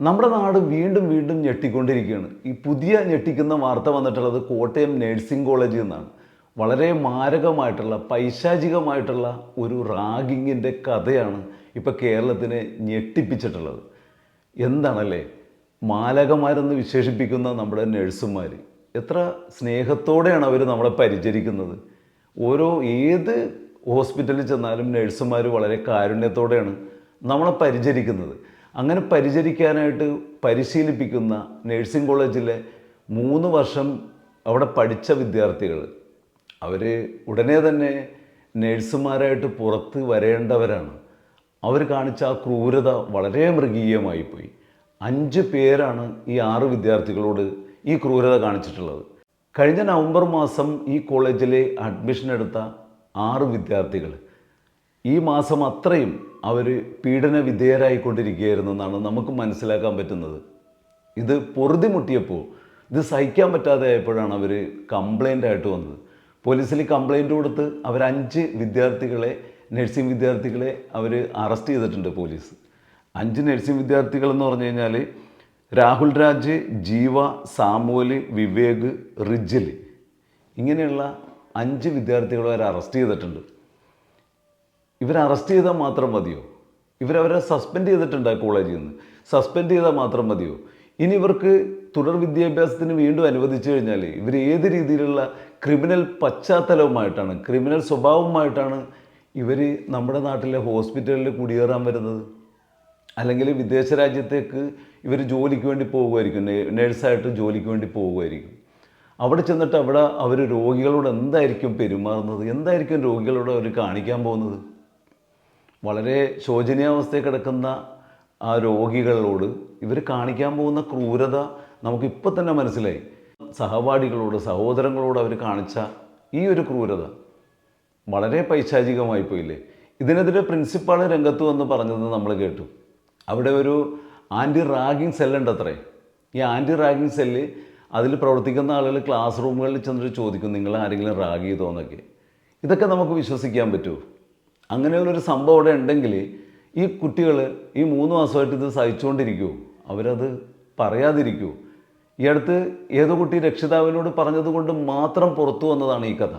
നമ്മുടെ നാട് വീണ്ടും വീണ്ടും ഞെട്ടിക്കൊണ്ടിരിക്കുകയാണ്. ഈ പുതിയ ഞെട്ടിക്കുന്ന വാർത്ത വന്നിട്ടുള്ളത് കോട്ടയം നഴ്സിംഗ് കോളേജിൽ നിന്നാണ്. വളരെ മാരകമായിട്ടുള്ള പൈശാചികമായിട്ടുള്ള ഒരു റാഗിങ്ങിന്റെ കഥയാണ് ഇപ്പോൾ കേരളത്തിനെ ഞെട്ടിപ്പിച്ചിട്ടുള്ളത്. എന്താണല്ലേ? മാലകമാരെന്ന് വിശേഷിപ്പിക്കുന്ന നമ്മുടെ നഴ്സുമാർ എത്ര സ്നേഹത്തോടെയാണ് അവർ നമ്മളെ പരിചരിക്കുന്നത്. ഓരോ ഏത് ഹോസ്പിറ്റലിൽ ചെന്നാലും നഴ്സുമാർ വളരെ കാരുണ്യത്തോടെയാണ് നമ്മളെ പരിചരിക്കുന്നത്. അങ്ങനെ പരിചരിക്കാനായിട്ട് പരിശീലിപ്പിക്കുന്ന നഴ്സിംഗ് കോളേജിലെ മൂന്ന് വർഷം അവിടെ പഠിച്ച വിദ്യാർത്ഥികൾ. അവർ ഉടനെ തന്നെ നഴ്സുമാരായിട്ട് പുറത്ത് വരേണ്ടവരാണ്. അവർ കാണിച്ച ആ ക്രൂരത വളരെ മൃഗീയമായി പോയി അഞ്ച് പേരാണ് ഈ ആറ് വിദ്യാർത്ഥികളോട് ഈ ക്രൂരത കാണിച്ചിട്ടുള്ളത്. കഴിഞ്ഞ നവംബർ മാസം ഈ കോളേജിലെ അഡ്മിഷൻ എടുത്ത ആറ് വിദ്യാർത്ഥികൾ ഈ മാസം അത്രയും അവർ പീഡന വിധേയരായിക്കൊണ്ടിരിക്കുകയായിരുന്നു എന്നാണ് നമുക്ക് മനസ്സിലാക്കാൻ പറ്റുന്നത്. ഇത് പൊറുതി മുട്ടിയപ്പോൾ ഇത് സഹിക്കാൻ പറ്റാതെ ആയപ്പോഴാണ് അവർ കംപ്ലൈന്റ് ആയിട്ട് വന്നത്. പോലീസിൽ കംപ്ലൈന്റ് കൊടുത്ത് അവർ അഞ്ച് വിദ്യാർത്ഥികളെ നഴ്സിംഗ് വിദ്യാർത്ഥികളെ അവർ അറസ്റ്റ് ചെയ്തിട്ടുണ്ട് പോലീസ്. അഞ്ച് നഴ്സിംഗ് വിദ്യാർത്ഥികൾ എന്ന് പറഞ്ഞു കഴിഞ്ഞാൽ രാഹുൽ രാജ് ജീവ സാമുവൽ വിവേക് റിജിൽ ഇങ്ങനെയുള്ള അഞ്ച് വിദ്യാർത്ഥികളെ അവർ അറസ്റ്റ് ചെയ്തിട്ടുണ്ട്. ഇവരെ അറസ്റ്റ് ചെയ്താൽ മാത്രം മതിയോ? ഇവരവരെ സസ്പെൻഡ് ചെയ്തിട്ടുണ്ട് കോളേജിൽ നിന്ന് സസ്പെൻഡ് ചെയ്താൽ മാത്രം മതിയോ? ഇനി ഇവർക്ക് തുടർ വിദ്യാഭ്യാസത്തിന് വീണ്ടും അനുവദിച്ചു കഴിഞ്ഞാൽ ഇവർ ഏത് രീതിയിലുള്ള ക്രിമിനൽ പശ്ചാത്തലവുമായിട്ടാണ് ക്രിമിനൽ സ്വഭാവവുമായിട്ടാണ് ഇവർ നമ്മുടെ നാട്ടിലെ ഹോസ്പിറ്റലിൽ കുടിയേറാൻ വരുന്നത്? അല്ലെങ്കിൽ വിദേശ രാജ്യത്തേക്ക് ഇവർ ജോലിക്ക് വേണ്ടി പോകുമായിരിക്കും നേഴ്സായിട്ട് ജോലിക്ക് വേണ്ടി പോകുമായിരിക്കും. അവിടെ ചെന്നിട്ട് അവിടെ അവർ രോഗികളോട് എന്തായിരിക്കും പെരുമാറുന്നത്? എന്തായിരിക്കും രോഗികളോട് അവർ കാണിക്കാൻ പോകുന്നത്? വളരെ ശോചനീയാവസ്ഥയിൽ കിടക്കുന്ന ആ രോഗികളോട് ഇവർ കാണിക്കാൻ പോകുന്ന ക്രൂരത നമുക്കിപ്പോൾ തന്നെ മനസ്സിലായി. സഹപാഠികളോട് സഹോദരങ്ങളോട് അവർ കാണിച്ച ഈ ഒരു ക്രൂരത വളരെ പൈശാചികമായി പോയില്ലേ? ഇതിനെതിരെ പ്രിൻസിപ്പാൾ രംഗത്ത് വന്ന് പറഞ്ഞത് നമ്മൾ കേട്ടു. അവിടെ ഒരു ആന്റി റാഗിങ് സെല്ലുണ്ട് അത്രേ ഈ ആന്റി റാഗിങ് സെല്ല് അതിൽ പ്രവർത്തിക്കുന്ന ആളുകൾ ക്ലാസ് റൂമുകളിൽ ചെന്നിട്ട് ചോദിക്കും നിങ്ങൾ ആരെങ്കിലും റാഗ് ചെയ്തോ എന്നൊക്കെ. ഇതൊക്കെ നമുക്ക് വിശ്വസിക്കാൻ പറ്റുമോ? അങ്ങനെയുള്ളൊരു സംഭവം അവിടെ ഉണ്ടെങ്കിൽ ഈ കുട്ടികൾ ഈ മൂന്ന് മാസമായിട്ട് ഇത് സഹിച്ചുകൊണ്ടിരിക്കുമോ അവരത് പറയാതിരിക്കുമോ ഈ അടുത്ത് ഏതോ കുട്ടി രക്ഷിതാവിനോട് പറഞ്ഞതുകൊണ്ട് മാത്രം പുറത്തു വന്നതാണ് ഈ കഥ.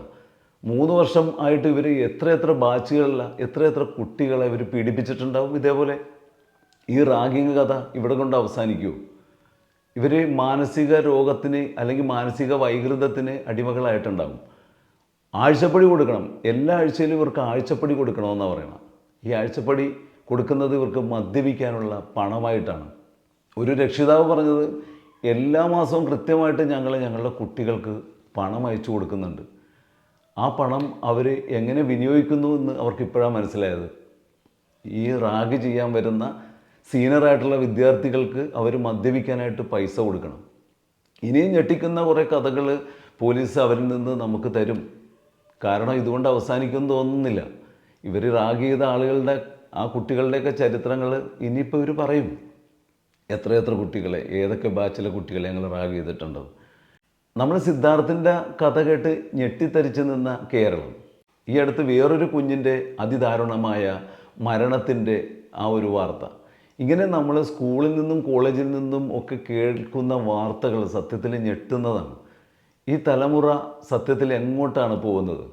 മൂന്ന് വർഷം ആയിട്ട് ഇവർ എത്രയെത്ര ബാച്ചുകളില എത്രയെത്ര കുട്ടികളെ ഇവർ പീഡിപ്പിച്ചിട്ടുണ്ടാവും ഇതേപോലെ. ഈ റാഗിങ് കഥ ഇവിടെ കൊണ്ട് അവസാനിക്കുമോ ഇവർ മാനസിക രോഗത്തിന് അല്ലെങ്കിൽ മാനസിക വൈകൃതത്തിന് അടിമകളായിട്ടുണ്ടാകും. ആഴ്ചപ്പടി കൊടുക്കണം. എല്ലാ ആഴ്ചയിലും ഇവർക്ക് ആഴ്ചപ്പടി കൊടുക്കണമെന്നാണ് പറയണം. ഈ ആഴ്ചപ്പടി കൊടുക്കുന്നത് ഇവർക്ക് മദ്യപിക്കാനുള്ള പണമായിട്ടാണ്. ഒരു രക്ഷിതാവ് പറഞ്ഞത് എല്ലാ മാസവും കൃത്യമായിട്ട് ഞങ്ങൾ ഞങ്ങളുടെ കുട്ടികൾക്ക് പണം അയച്ചു കൊടുക്കുന്നുണ്ട്. ആ പണം അവർ എങ്ങനെ വിനിയോഗിക്കുന്നു എന്ന് അവർക്ക് ഇപ്പോഴാണ് മനസ്സിലായത്. ഈ റാഗ് ചെയ്യാൻ വരുന്ന സീനിയറായിട്ടുള്ള വിദ്യാർത്ഥികൾക്ക് അവർ മദ്യപിക്കാനായിട്ട് പൈസ കൊടുക്കണം. ഇനിയും ഞെട്ടിക്കുന്ന കുറേ കഥകൾ പോലീസ് അവരിൽ നിന്ന് നമുക്ക് തരും. കാരണം ഇതുകൊണ്ട് അവസാനിക്കും തോന്നുന്നില്ല. ഇവർ റാഗ് ചെയ്ത ആളുകളുടെ ആ കുട്ടികളുടെയൊക്കെ ചരിത്രങ്ങൾ ഇനിയിപ്പോൾ ഇവർ പറയും. എത്രയെത്ര കുട്ടികളെ ഏതൊക്കെ ബാച്ചിലെ കുട്ടികളെ ഞങ്ങൾ റാഗ് ചെയ്തിട്ടുണ്ടോ. നമ്മൾ സിദ്ധാർത്ഥിന്റെ കഥ കേട്ട് ഞെട്ടിത്തരിച്ചു നിന്ന കേരളം. ഈ അടുത്ത് വേറൊരു കുഞ്ഞിന്റെ അതിദാരുണമായ മരണത്തിന്റെ ആ ഒരു വാർത്ത. ഇങ്ങനെ നമ്മൾ സ്കൂളിൽ നിന്നും കോളേജിൽ നിന്നും ഒക്കെ കേൾക്കുന്ന വാർത്തകൾ സത്യത്തിൽ ഞെട്ടുന്നതാണ്. ഈ തലമുറ സത്യത്തിൽ എങ്ങോട്ടാണ് പോകുന്നത്?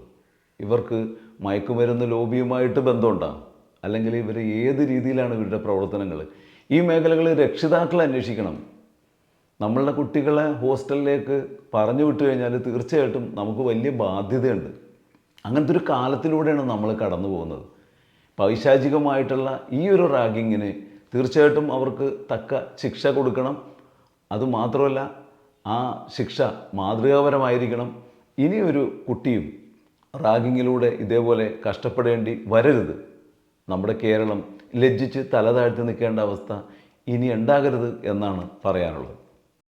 ഇവർക്ക് മയക്കുമരുന്ന് ലോബിയുമായിട്ട് ബന്ധമുണ്ടാകും അല്ലെങ്കിൽ ഇവർ ഏത് രീതിയിലാണ് ഇവരുടെ പ്രവർത്തനങ്ങൾ ഈ മേഖലകളിൽ രക്ഷിതാക്കൾ അന്വേഷിക്കണം. നമ്മളുടെ കുട്ടികളെ ഹോസ്റ്റലിലേക്ക് പറഞ്ഞു വിട്ടു കഴിഞ്ഞാൽ തീർച്ചയായിട്ടും നമുക്ക് വലിയ ബാധ്യതയുണ്ട്. അങ്ങനത്തെ ഒരു കാലത്തിലൂടെയാണ് നമ്മൾ കടന്നു പോകുന്നത്. പൈശാചികമായിട്ടുള്ള ഈ ഒരു റാഗിങ്ങിന് തീർച്ചയായിട്ടും അവർക്ക് തക്ക ശിക്ഷ കൊടുക്കണം. അതുമാത്രമല്ല ആ ശിക്ഷ മാതൃകാപരമായിരിക്കണം. ഇനിയൊരു കുട്ടിയും റാഗിങ്ങിലൂടെ ഇതേപോലെ കഷ്ടപ്പെടേണ്ടി വരരുത്. നമ്മുടെ കേരളം ലജ്ജിച്ച് തല താഴ്ത്തി നിൽക്കേണ്ട അവസ്ഥ ഇനി ഉണ്ടാകരുത് എന്നാണ് പറയാനുള്ളത്.